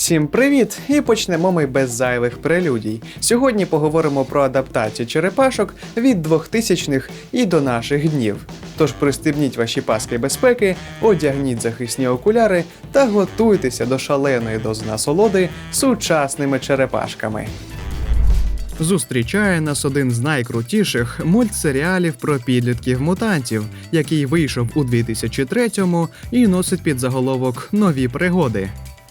Всім привіт! І почнемо ми без зайвих прелюдій. Сьогодні поговоримо про адаптацію черепашок від 2000-х і до наших днів. Тож пристебніть ваші паски безпеки, одягніть захисні окуляри та готуйтеся до шаленої дози насолоди сучасними черепашками. Зустрічає нас один з найкрутіших мультсеріалів про підлітків мутантів, який вийшов у 2003-му і носить під заголовок Нові пригоди.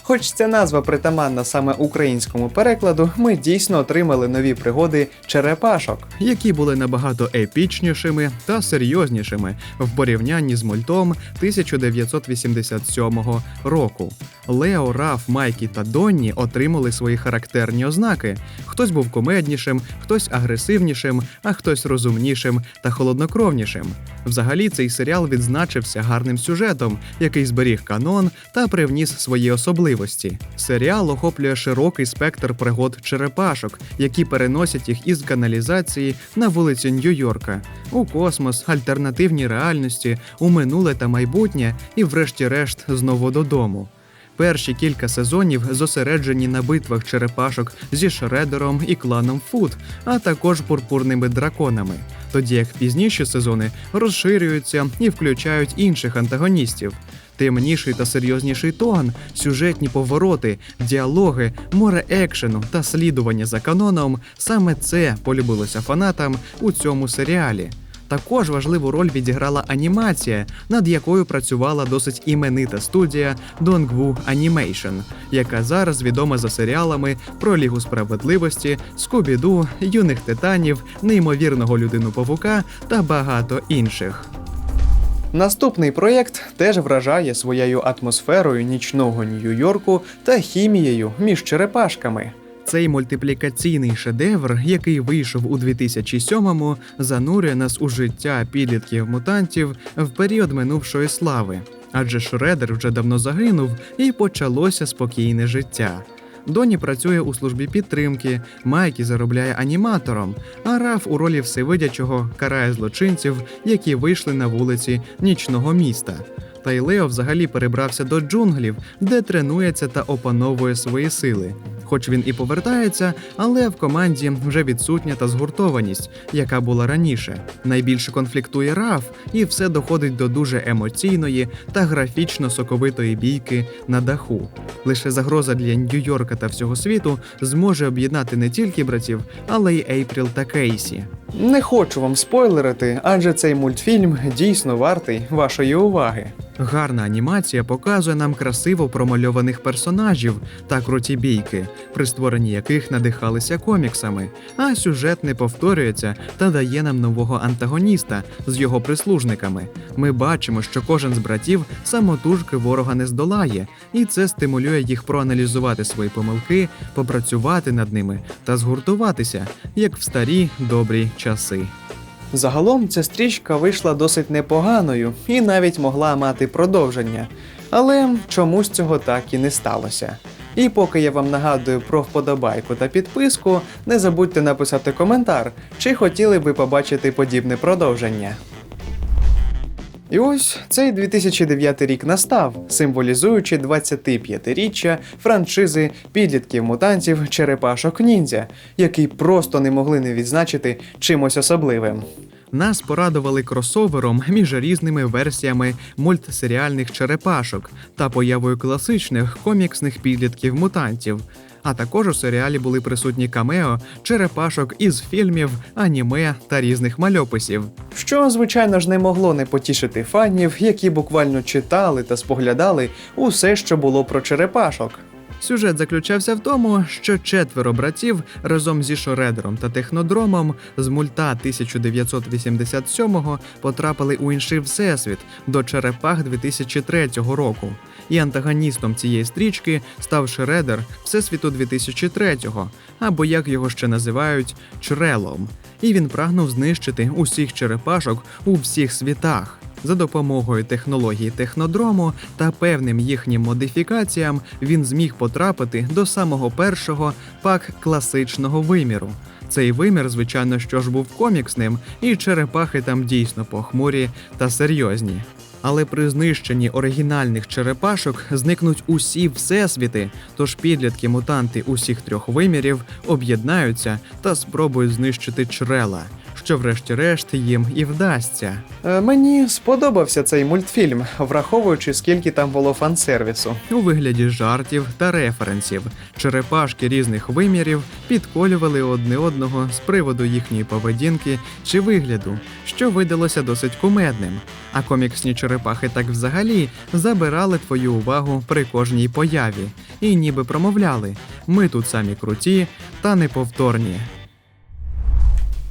Хоч ця назва притаманна саме українському перекладу, ми дійсно отримали нові пригоди черепашок, які були набагато епічнішими та серйознішими в порівнянні з мультом 1987 року. Лео, Раф, Майкі та Донні отримали свої характерні ознаки. Хтось був комеднішим, хтось агресивнішим, а хтось розумнішим та холоднокровнішим. Взагалі, цей серіал відзначився гарним сюжетом, який зберіг канон та привніс свої особливості. Серіал охоплює широкий спектр пригод черепашок, які переносять їх із каналізації на вулиці Нью-Йорка, у космос, альтернативні реальності, у минуле та майбутнє, і, врешті-решт, знову додому. Перші кілька сезонів зосереджені на битвах черепашок зі Шредером і кланом Фут, а також пурпурними драконами. Тоді як пізніші сезони розширюються і включають інших антагоністів. Темніший та серйозніший тон, сюжетні повороти, діалоги, море екшену та слідування за каноном саме це полюбилося фанатам у цьому серіалі. Також важливу роль відіграла анімація, над якою працювала досить іменита студія Dongwu Animation, яка зараз відома за серіалами про Лігу справедливості, Скубіду, юних титанів, неймовірного людину павука та багато інших. Наступний проєкт теж вражає своєю атмосферою нічного Нью-Йорку та хімією між черепашками. Цей мультиплікаційний шедевр, який вийшов у 2007-му, занурює нас у життя підлітків-мутантів в період минувшої слави. Адже Шредер вже давно загинув і почалося спокійне життя. Доні працює у службі підтримки, Майкі заробляє аніматором, а Раф у ролі всевидячого карає злочинців, які вийшли на вулиці нічного міста. Й Лео взагалі перебрався до джунглів, де тренується та опановує свої сили. Хоч він і повертається, але в команді вже відсутня та згуртованість, яка була раніше. Найбільше конфліктує Раф, і все доходить до дуже емоційної та графічно соковитої бійки на даху. Лише загроза для Нью-Йорка та всього світу зможе об'єднати не тільки братів, але й Ейпріл та Кейсі. Не хочу вам спойлерити, адже цей мультфільм дійсно вартий вашої уваги. Гарна анімація показує нам красиво промальованих персонажів та круті бійки, при створенні яких надихалися коміксами, а сюжет не повторюється та дає нам нового антагоніста з його прислужниками. Ми бачимо, що кожен з братів самотужки ворога не здолає, і це стимулює їх проаналізувати свої помилки, попрацювати над ними та згуртуватися, як в старі добрі часи. Загалом ця стрічка вийшла досить непоганою і навіть могла мати продовження, але чомусь цього так і не сталося. І поки я вам нагадую про вподобайку та підписку, не забудьте написати коментар, чи хотіли би побачити подібне продовження. І ось цей 2009 рік настав, символізуючи 25-річчя франшизи підлітків мутантів черепашок ніндзя, який просто не могли не відзначити чимось особливим. Нас порадували кросовером між різними версіями мультсеріальних черепашок та появою класичних коміксних підлітків мутантів. А також у серіалі були присутні камео черепашок із фільмів, аніме та різних мальописів. Що, звичайно ж, не могло не потішити фанів, які буквально читали та споглядали усе, що було про черепашок. Сюжет заключався в тому, що четверо братів разом зі Шоредером та Технодромом з мульта 1987-го потрапили у інший всесвіт до черепах 2003 року. І антагоністом цієї стрічки став Шредер Всесвіту 2003-го, або як його ще називають Чрелом. І він прагнув знищити усіх черепашок у всіх світах. За допомогою технології технодрому та певним їхнім модифікаціям він зміг потрапити до самого першого пак класичного виміру. Цей вимір, звичайно, що ж був коміксним, і черепахи там дійсно похмурі та серйозні. Але при знищенні оригінальних черепашок зникнуть усі всесвіти, тож підлітки мутанти усіх трьох вимірів об'єднаються та спробують знищити чрела, що врешті-решт їм і вдасться. Е, мені сподобався цей мультфільм, враховуючи скільки там було фан-сервісу. У вигляді жартів та референсів. Черепашки різних вимірів підколювали одне одного з приводу їхньої поведінки чи вигляду, що видалося досить кумедним. А коміксні черепахи так взагалі забирали твою увагу при кожній появі і ніби промовляли: ми тут самі круті та неповторні.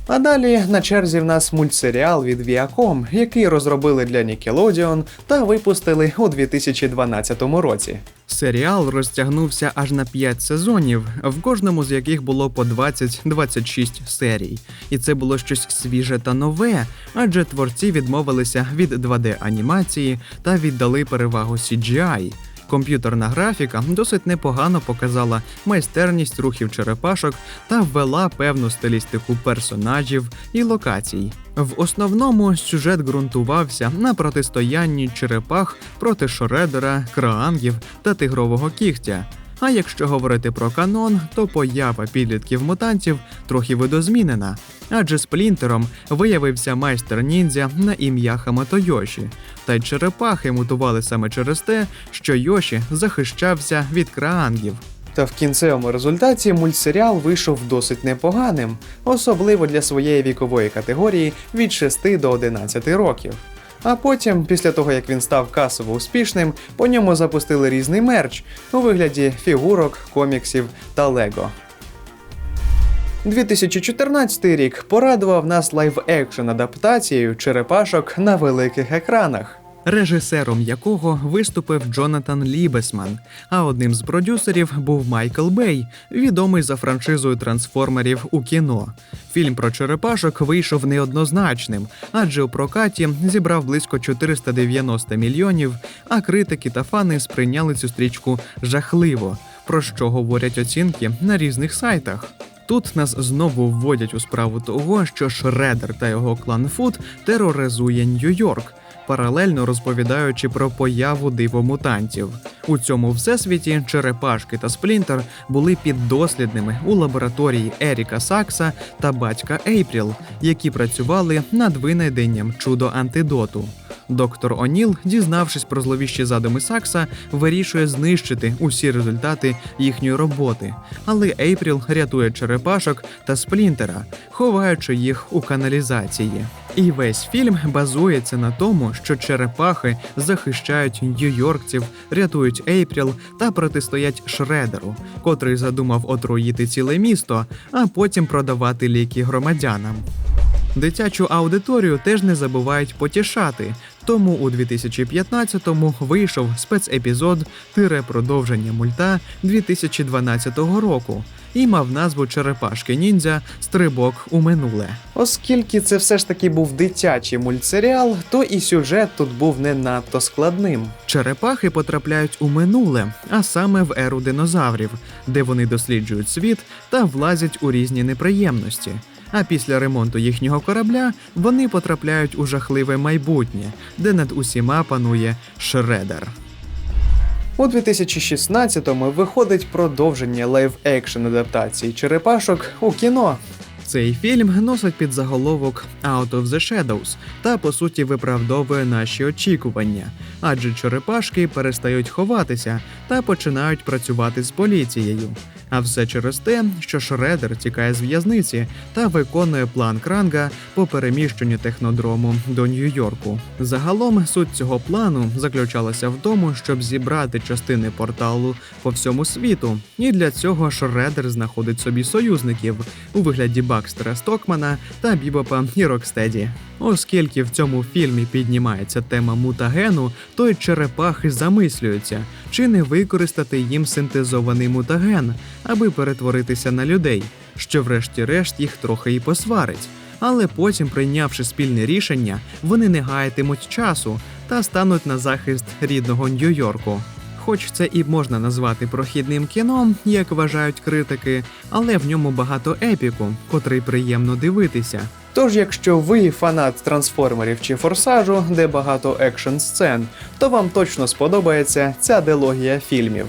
А далі на черзі в нас мультсеріал від Viacom, який розробили для Nickelodeon та випустили у 2012 році. Серіал розтягнувся аж на 5 сезонів, в кожному з яких було по 20-26 серій. І це було щось свіже та нове, адже творці відмовилися від 2D-анімації та віддали перевагу CGI. Комп'ютерна графіка досить непогано показала майстерність рухів черепашок та ввела певну стилістику персонажів і локацій. В основному сюжет ґрунтувався на протистоянні черепах проти шредера, краангів та тигрового кігтя. А якщо говорити про канон, то поява підлітків мутантів трохи видозмінена, адже сплінтером виявився майстер ніндзя на ім'я Хамато Йоші, та й черепахи мутували саме через те, що Йоші захищався від краангів. Та в кінцевому результаті мультсеріал вийшов досить непоганим, особливо для своєї вікової категорії від 6 до 11 років. А потім, після того як він став касово успішним, по ньому запустили різний мерч у вигляді фігурок, коміксів та лего. 2014 рік порадував нас лайв-екшн адаптацією черепашок на великих екранах. Режисером якого виступив Джонатан Лібесман, а одним з продюсерів був Майкл Бей, відомий за франшизою трансформерів у кіно. Фільм про черепашок вийшов неоднозначним, адже у прокаті зібрав близько 490 мільйонів, а критики та фани сприйняли цю стрічку жахливо, про що говорять оцінки на різних сайтах. Тут нас знову вводять у справу того, що Шредер та його клан Фут тероризує Нью-Йорк, паралельно розповідаючи про появу дивомутантів. У цьому всесвіті черепашки та сплінтер були піддослідними у лабораторії Еріка Сакса та батька Ейпріл, які працювали над винайденням чудо антидоту. Доктор Оніл, дізнавшись про зловіщі задуми Сакса, вирішує знищити усі результати їхньої роботи. Але Ейпріл рятує черепашок та сплінтера, ховаючи їх у каналізації. І весь фільм базується на тому, що черепахи захищають нью-йоркців, рятують Ейпріл та протистоять Шредеру, котрий задумав отруїти ціле місто, а потім продавати ліки громадянам. Дитячу аудиторію теж не забувають потішати. Тому у 2015-му вийшов спецепізод тире продовження мульта 2012 року і мав назву Черепашки ніндзя Стрибок у минуле. Оскільки це все ж таки був дитячий мультсеріал, то і сюжет тут був не надто складним. Черепахи потрапляють у минуле, а саме в еру динозаврів, де вони досліджують світ та влазять у різні неприємності. А після ремонту їхнього корабля вони потрапляють у жахливе майбутнє, де над усіма панує Шредер. У 2016-му виходить продовження лайв-екшн адаптації черепашок у кіно. Цей фільм носить під заголовок Out of the Shadows та по суті виправдовує наші очікування, адже черепашки перестають ховатися та починають працювати з поліцією. А все через те, що Шредер тікає з в'язниці та виконує план Кранга по переміщенню технодрому до Нью-Йорку. Загалом суть цього плану заключалася в тому, щоб зібрати частини порталу по всьому світу, і для цього Шредер знаходить собі союзників у вигляді Бакстера Стокмана та Бібопа і Рокстеді. Оскільки в цьому фільмі піднімається тема мутагену, то й черепахи замислюються, чи не використати їм синтезований мутаген, аби перетворитися на людей, що врешті-решт їх трохи і посварить. Але потім, прийнявши спільне рішення, вони не гаятимуть часу та стануть на захист рідного Нью-Йорку. Хоч це і можна назвати прохідним кіном, як вважають критики, але в ньому багато епіку, котрий приємно дивитися. Тож, якщо ви фанат трансформерів чи форсажу, де багато екшн сцен, то вам точно сподобається ця дилогія фільмів.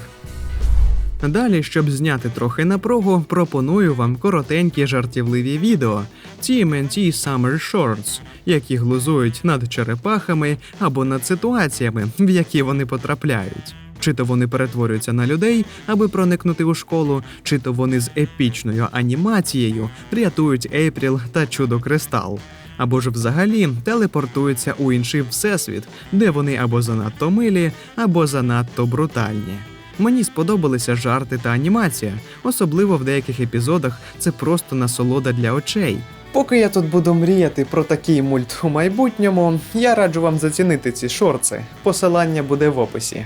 Далі, щоб зняти трохи напругу, пропоную вам коротенькі жартівливі відео TMNT Summer Shorts, які глузують над черепахами або над ситуаціями, в які вони потрапляють. Чи то вони перетворюються на людей, аби проникнути у школу, чи то вони з епічною анімацією рятують Ейпріл та чудо Кристал. Або ж взагалі телепортуються у інший всесвіт, де вони або занадто милі, або занадто брутальні. Мені сподобалися жарти та анімація, особливо в деяких епізодах це просто насолода для очей. Поки я тут буду мріяти про такий мульт у майбутньому, я раджу вам зацінити ці шорти. Посилання буде в описі.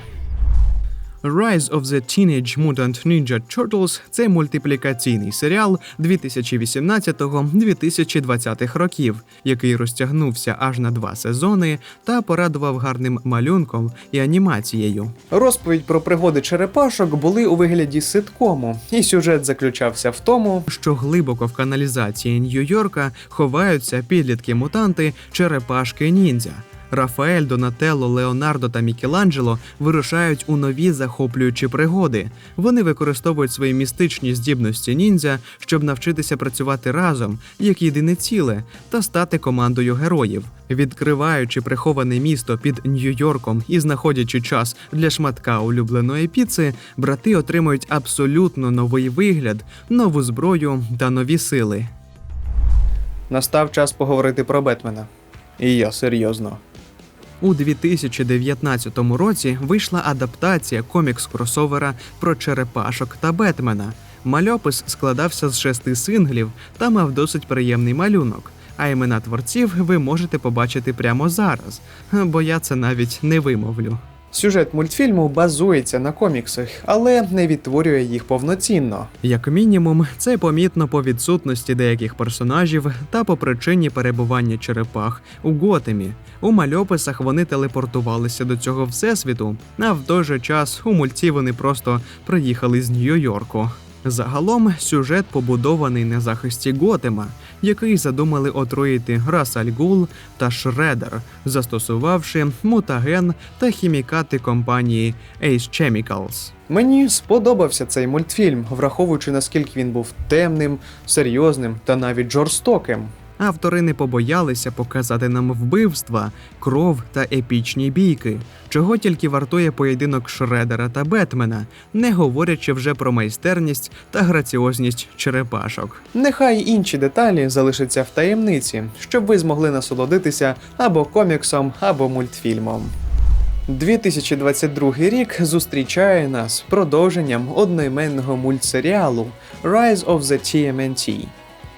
Rise of the Teenage Mutant Ninja Turtles – це мультиплікаційний серіал 2018-2020 років, який розтягнувся аж на два сезони та порадував гарним малюнком і анімацією. Розповідь про пригоди черепашок були у вигляді ситкому, і сюжет заключався в тому, що глибоко в каналізації Нью-Йорка ховаються підлітки-мутанти черепашки ніндзя. Рафаель, Донателло, Леонардо та Мікеланджело вирушають у нові захоплюючі пригоди. Вони використовують свої містичні здібності ніндзя, щоб навчитися працювати разом як єдине ціле та стати командою героїв. Відкриваючи приховане місто під Нью-Йорком і знаходячи час для шматка улюбленої піци, брати отримують абсолютно новий вигляд, нову зброю та нові сили. Настав час поговорити про Бетмена. І я серйозно. У 2019 році вийшла адаптація комікс-кросовера про черепашок та Бетмена. Мальопис складався з шести синглів та мав досить приємний малюнок. А імена творців ви можете побачити прямо зараз, бо я це навіть не вимовлю. Сюжет мультфільму базується на коміксах, але не відтворює їх повноцінно. Як мінімум, це помітно по відсутності деяких персонажів та по причині перебування черепах у Готемі. У мальописах вони телепортувалися до цього всесвіту, а в той же час у мульті вони просто приїхали з Нью-Йорку. Загалом сюжет побудований на захисті Готема, який задумали отруїти Расальгул та Шредер, застосувавши мутаген та хімікати компанії Ace Chemicals. Мені сподобався цей мультфільм, враховуючи наскільки він був темним, серйозним та навіть жорстоким. Автори не побоялися показати нам вбивства, кров та епічні бійки, чого тільки вартує поєдинок Шредера та Бетмена, не говорячи вже про майстерність та граціозність черепашок. Нехай інші деталі залишаться в таємниці, щоб ви змогли насолодитися або коміксом, або мультфільмом. 2022 рік зустрічає нас продовженням одноіменного мультсеріалу Rise of the TMNT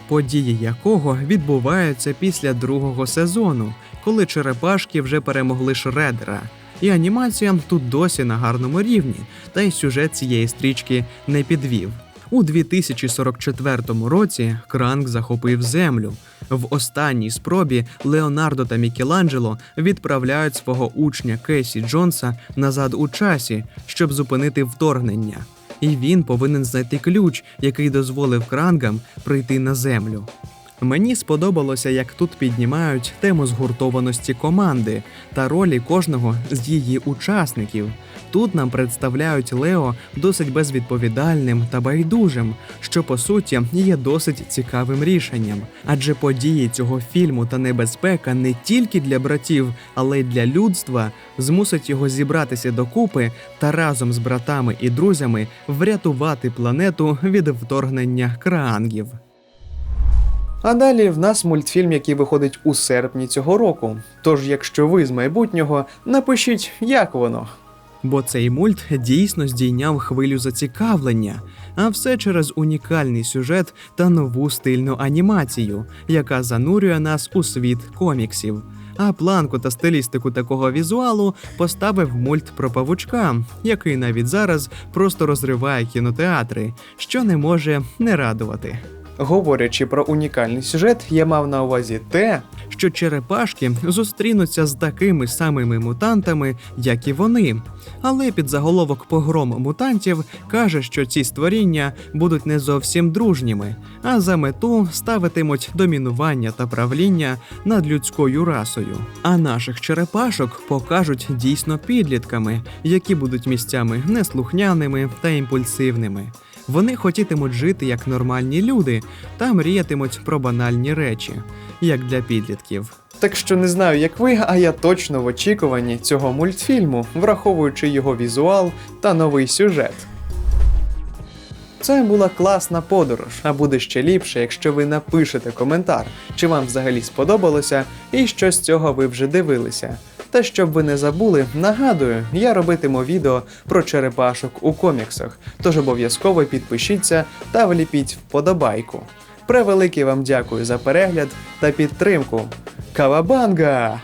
події якого відбуваються після другого сезону, коли черепашки вже перемогли Шредера. І анімація тут досі на гарному рівні, та й сюжет цієї стрічки не підвів. У 2044 році Кранк захопив землю. В останній спробі Леонардо та Мікеланджело відправляють свого учня Кесі Джонса назад у часі, щоб зупинити вторгнення і він повинен знайти ключ, який дозволив крангам прийти на землю. Мені сподобалося, як тут піднімають тему згуртованості команди та ролі кожного з її учасників. Тут нам представляють Лео досить безвідповідальним та байдужим, що по суті є досить цікавим рішенням. Адже події цього фільму та небезпека не тільки для братів, але й для людства змусить його зібратися докупи та разом з братами і друзями врятувати планету від вторгнення краангів. А далі в нас мультфільм, який виходить у серпні цього року. Тож, якщо ви з майбутнього, напишіть, як воно. Бо цей мульт дійсно здійняв хвилю зацікавлення, а все через унікальний сюжет та нову стильну анімацію, яка занурює нас у світ коміксів. А планку та стилістику такого візуалу поставив мульт про павучка, який навіть зараз просто розриває кінотеатри, що не може не радувати. Говорячи про унікальний сюжет, я мав на увазі те, що черепашки зустрінуться з такими самими мутантами, як і вони. Але під заголовок погром мутантів каже, що ці створіння будуть не зовсім дружніми, а за мету ставитимуть домінування та правління над людською расою. А наших черепашок покажуть дійсно підлітками, які будуть місцями неслухняними та імпульсивними. Вони хотітимуть жити як нормальні люди та мріятимуть про банальні речі, як для підлітків. Так що не знаю, як ви, а я точно в очікуванні цього мультфільму, враховуючи його візуал та новий сюжет. Це була класна подорож, а буде ще ліпше, якщо ви напишете коментар, чи вам взагалі сподобалося і що з цього ви вже дивилися. Та щоб ви не забули, нагадую, я робитиму відео про черепашок у коміксах, тож обов'язково підпишіться та вліпіть вподобайку. Превелике вам дякую за перегляд та підтримку. Кавабанга!